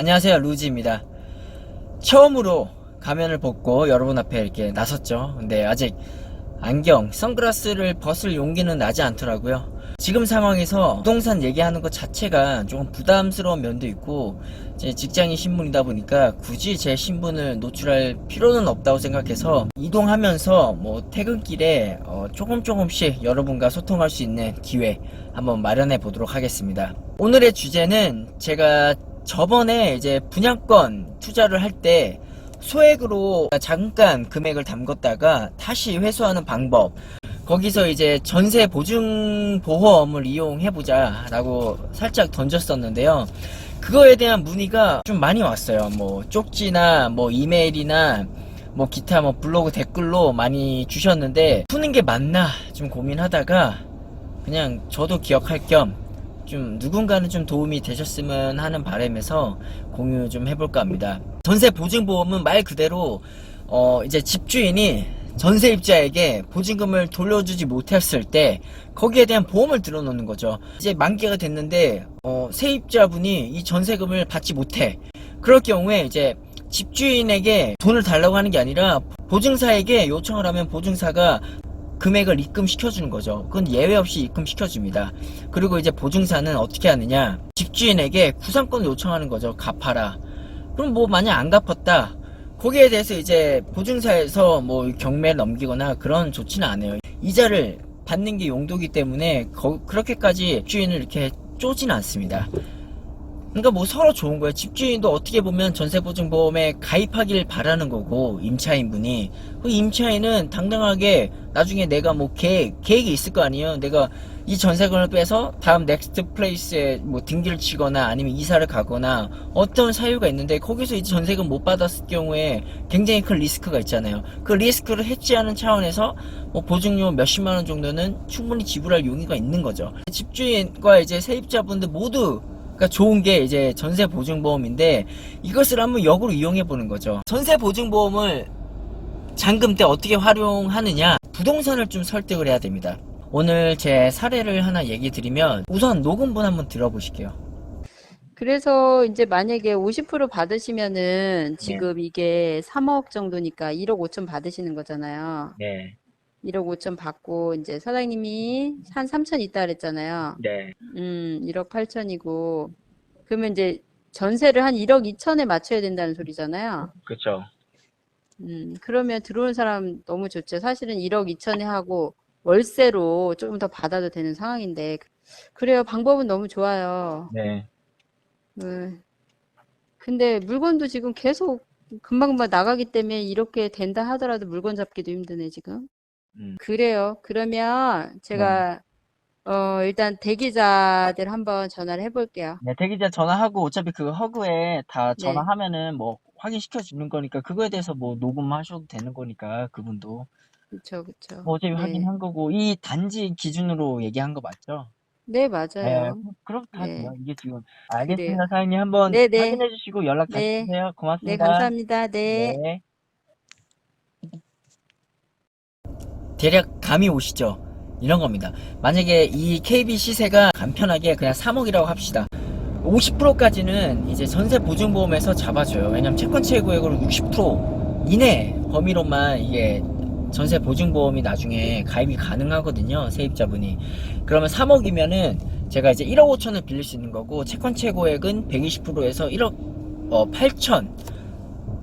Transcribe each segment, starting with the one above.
안녕하세요 루지입니다. 처음으로 가면을 벗고 여러분 앞에 이렇게 나섰죠. 근데 아직 안경, 선글라스를 벗을 용기는 나지 않더라고요. 지금 상황에서 부동산 얘기하는 것 자체가 조금 부담스러운 면도 있고 제 직장인 신분이다 보니까 굳이 제 신분을 노출할 필요는 없다고 생각해서 이동하면서 뭐 퇴근길에 어 조금 조금씩 여러분과 소통할 수 있는 기회 한번 마련해 보도록 하겠습니다. 오늘의 주제는 제가 저번에 이제 분양권 투자를 할 때 소액으로 잠깐 금액을 담궜다가 다시 회수하는 방법 거기서 이제 전세 보증 보험을 이용해 보자 라고 살짝 던졌었는데요. 그거에 대한 문의가 좀 많이 왔어요. 뭐 쪽지나 뭐 이메일이나 뭐 기타 뭐 블로그 댓글로 많이 주셨는데 푸는 게 맞나 좀 고민하다가 그냥 저도 기억할 겸 좀 누군가는 좀 도움이 되셨으면 하는 바람에서 공유 좀 해볼까 합니다. 전세 보증보험은 말 그대로 어 이제 집주인이 전세입자에게 보증금을 돌려주지 못했을 때 거기에 대한 보험을 들어놓는 거죠. 이제 만기가 됐는데 어 세입자분이 이 전세금을 받지 못해. 그럴 경우에 이제 집주인에게 돈을 달라고 하는 게 아니라 보증사에게 요청을 하면 보증사가 금액을 입금시켜주는 거죠. 그건 예외 없이 입금시켜줍니다. 그리고 이제 보증사는 어떻게 하느냐. 집주인에게 구상권을 요청하는 거죠. 갚아라. 그럼 뭐 만약 안 갚았다. 거기에 대해서 이제 보증사에서 뭐 경매를 넘기거나 그런 조치는 안 해요. 이자를 받는 게 용도기 때문에 거- 그렇게까지 집주인을 이렇게 쪼지는 않습니다. 그러니까 뭐 서로 좋은 거예요. 집주인도 어떻게 보면 전세보증보험에 가입하길 바라는 거고 임차인분이 그 임차인은 당당하게 나중에 내가 뭐 계획 계획이 있을 거 아니에요. 내가 이 전세금을 빼서 다음 넥스트 플레이스에 뭐 등기를 치거나 아니면 이사를 가거나 어떤 사유가 있는데 거기서 이제 전세금 못 받았을 경우에 굉장히 큰 리스크가 있잖아요. 그 리스크를 해지하는 차원에서 뭐 보증료 몇십만 원 정도는 충분히 지불할 용의가 있는 거죠. 집주인과 이제 세입자분들 모두 그러니까 좋은 게 이제 전세 보증보험인데 이것을 한번 역으로 이용해 보는 거죠. 전세 보증보험을 잔금 때 어떻게 활용하느냐 부동산을 좀 설득을 해야 됩니다. 오늘 제 사례를 하나 얘기 드리면 우선 녹음본 한번 들어보실게요. 그래서 이제 만약에 50% 받으시면은 네. 지금 이게 3억 정도니까 1억 5천 받으시는 거잖아요. 네, 1억 5천 받고 이제 사장님이 한 3천 있다 그랬잖아요. 네, 음, 1억 8천이고 그러면 이제 전세를 한 1억 2천에 맞춰야 된다는 소리잖아요. 그렇죠. 음, 그러면 들어오는 사람 너무 좋죠. 사실은 1억 2천에 하고 월세로 조금 더 받아도 되는 상황인데 그래요. 방법은 너무 좋아요. 네, 음, 근데 물건도 지금 계속 금방금방 나가기 때문에 이렇게 된다 하더라도 물건 잡기도 힘드네, 지금. 음. 그래요. 그러면 제가, 어, 일단 대기자들 한번 전화를 해볼게요. 네, 대기자 전화하고 어차피 그 허그에 다 네. 전화하면은 뭐 확인시켜 주는 거니까 그거에 대해서 뭐 녹음하셔도 되는 거니까 그분도 그쵸, 그쵸. 뭐 어차피 네. 확인한 거고 이 단지 기준으로 얘기한 거 맞죠? 네, 네, 맞아요. 그럼 다 네. 돼요. 이게 지금 알겠습니다. 사장님 한번 네, 네. 확인해 주시고 연락 다시 네. 주세요. 네, 고맙습니다. 감사합니다. 네. 네. 대략 감이 오시죠? 이런 겁니다. 만약에 이 KB 시세가 간편하게 그냥 3억이라고 합시다. 50%까지는 이제 전세 보증보험에서 잡아줘요. 왜냐면 채권 최고액으로 60% 이내 범위로만 이게 전세 보증보험이 나중에 가입이 가능하거든요. 세입자분이. 그러면 3억이면은 제가 이제 1억 5천을 빌릴 수 있는 거고 채권 최고액은 120%에서 1억 어, 8천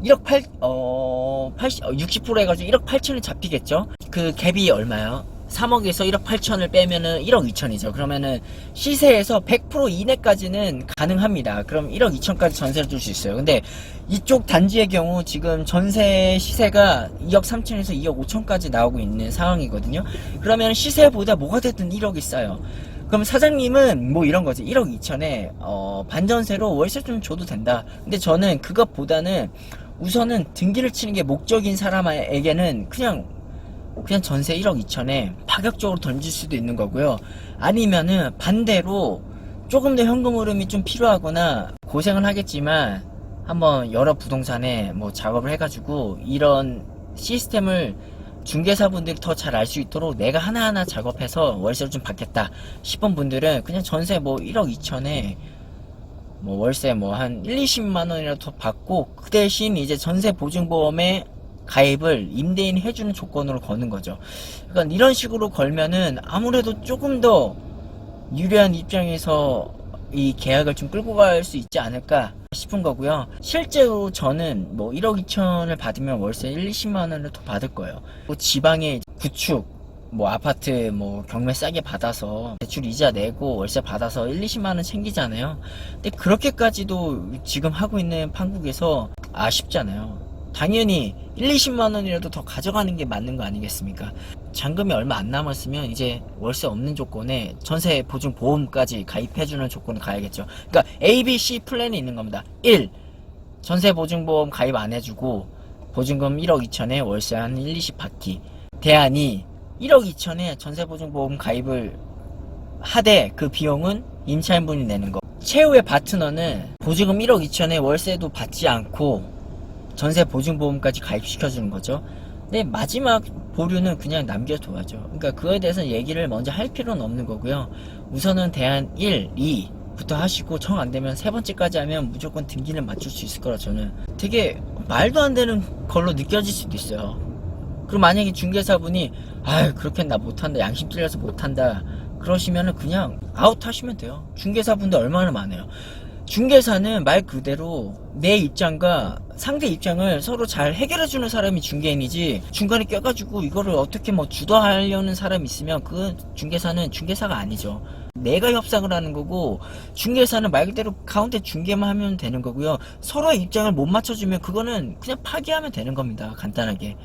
1억 8, 어, 80, 어, 60% 해가지고 1억 8천이 잡히겠죠? 그 갭이 얼마요? 3억에서 1억 8천을 빼면은 1억 2천이죠. 그러면은 시세에서 100% 이내까지는 가능합니다. 그럼 1억 2천까지 전세를 줄 수 있어요. 근데 이쪽 단지의 경우 지금 전세 시세가 2억 3천에서 2억 5천까지 나오고 있는 상황이거든요. 그러면 시세보다 뭐가 됐든 1억이 싸요. 그럼 사장님은 뭐 이런 거지. 1억 2천에 어, 반전세로 월세 좀 줘도 된다. 근데 저는 그것보다는 우선은 등기를 치는 게 목적인 사람에게는 그냥 그냥 전세 1억 2천에 파격적으로 던질 수도 있는 거고요. 아니면은 반대로 조금 더 현금 흐름이 좀 필요하거나 고생을 하겠지만 한번 여러 부동산에 뭐 작업을 해가지고 이런 시스템을 중개사분들이 더 잘 알 수 있도록 내가 하나하나 작업해서 월세를 좀 받겠다 싶은 분들은 그냥 전세 뭐 1억 2천에 뭐 월세 뭐 한 1, 20만 원이라도 더 받고 그 대신 이제 전세 보증보험에 가입을 임대인이 해주는 조건으로 거는 거죠. 그러니까 이런 식으로 걸면은 아무래도 조금 더 유리한 입장에서 이 계약을 좀 끌고 갈 수 있지 않을까 싶은 거고요. 실제로 저는 뭐 1억 2천을 받으면 월세 1, 20만 원을 더 받을 거예요. 뭐 지방에 구축 뭐 아파트 뭐 경매 싸게 받아서 대출 이자 내고 월세 받아서 1, 20만 원 챙기잖아요. 근데 그렇게까지도 지금 하고 있는 판국에서 아쉽잖아요. 당연히 1, 20만 원이라도 더 가져가는 게 맞는 거 아니겠습니까? 잔금이 얼마 안 남았으면 이제 월세 없는 조건에 전세 보증 보험까지 가입해주는 조건을 가야겠죠. 그러니까 A, B, C 플랜이 있는 겁니다. 1. 전세 보증 보험 가입 안 해주고 보증금 1억 2천에 월세 한 1, 20 받기. 대안이 1억 2천에 전세 보증 보험 가입을 하되 그 비용은 임차인분이 내는 거. 최후의 파트너는 보증금 1억 2천에 월세도 받지 않고 전세 보증보험까지 가입시켜 주는 거죠. 근데 마지막 보류는 그냥 남겨둬야죠. 그러니까 그거에 대해서 얘기를 먼저 할 필요는 없는 거고요. 우선은 대안 1, 2 부터 하시고 정 안 되면 세 번째까지 하면 무조건 등기를 맞출 수 있을 거라 저는 되게 말도 안 되는 걸로 느껴질 수도 있어요. 그럼 만약에 중개사분이 아유 그렇게 나 못한다 양심 찔려서 못한다 그러시면은 그냥 아웃 하시면 돼요. 중개사분들 얼마나 많아요. 중개사는 말 그대로 내 입장과 상대 입장을 서로 잘 해결해주는 사람이 중개인이지 중간에 껴가지고 이거를 어떻게 뭐 주도하려는 사람이 있으면 그 중개사는 중개사가 아니죠. 내가 협상을 하는 거고 중개사는 말 그대로 가운데 중개만 하면 되는 거고요. 서로의 입장을 못 맞춰주면 그거는 그냥 파기하면 되는 겁니다. 간단하게.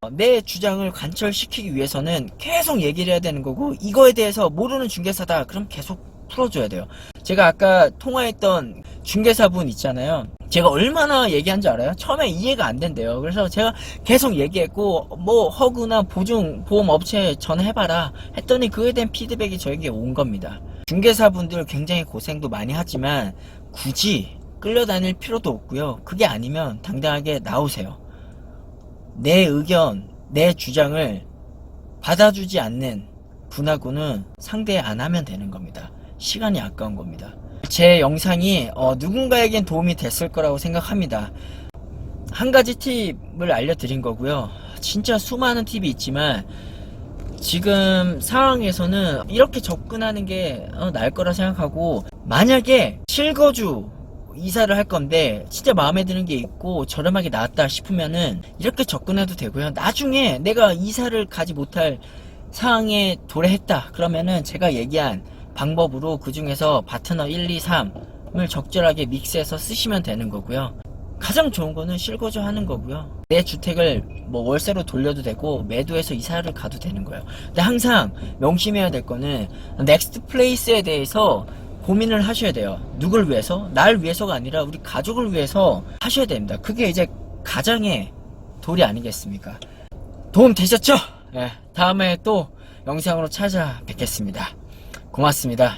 어, 내 주장을 관철시키기 위해서는 계속 얘기를 해야 되는 거고 이거에 대해서 모르는 중개사다 그럼 계속 풀어줘야 돼요. 제가 아까 통화했던 중개사분 있잖아요. 제가 얼마나 얘기한 줄 알아요? 처음에 이해가 안 된대요. 그래서 제가 계속 얘기했고 뭐 허그나 보증 보험 업체에 전화해봐라 했더니 그에 대한 피드백이 저에게 온 겁니다. 중개사분들 굉장히 고생도 많이 하지만 굳이 끌려다닐 필요도 없고요. 그게 아니면 당당하게 나오세요. 내 의견, 내 주장을 받아주지 않는 분하고는 상대 안 하면 되는 겁니다. 시간이 아까운 겁니다. 제 영상이 어, 누군가에겐 도움이 됐을 거라고 생각합니다. 한 가지 팁을 알려드린 거고요. 진짜 수많은 팁이 있지만 지금 상황에서는 이렇게 접근하는 게 어, 나을 거라 생각하고 만약에 실거주 이사를 할 건데 진짜 마음에 드는 게 있고 저렴하게 나왔다 싶으면은 이렇게 접근해도 되고요. 나중에 내가 이사를 가지 못할 상황에 도래했다 그러면은 제가 얘기한 방법으로 그 중에서 파트너 1, 2, 3을 적절하게 믹스해서 쓰시면 되는 거고요. 가장 좋은 거는 실거주 하는 거고요. 내 주택을 뭐 월세로 돌려도 되고 매도해서 이사를 가도 되는 거예요. 근데 항상 명심해야 될 거는 넥스트 플레이스에 대해서 고민을 하셔야 돼요. 누굴 위해서? 날 위해서가 아니라 우리 가족을 위해서 하셔야 됩니다. 그게 이제 가장의 도리 아니겠습니까? 도움 되셨죠? 네, 다음에 또 영상으로 찾아뵙겠습니다. 고맙습니다.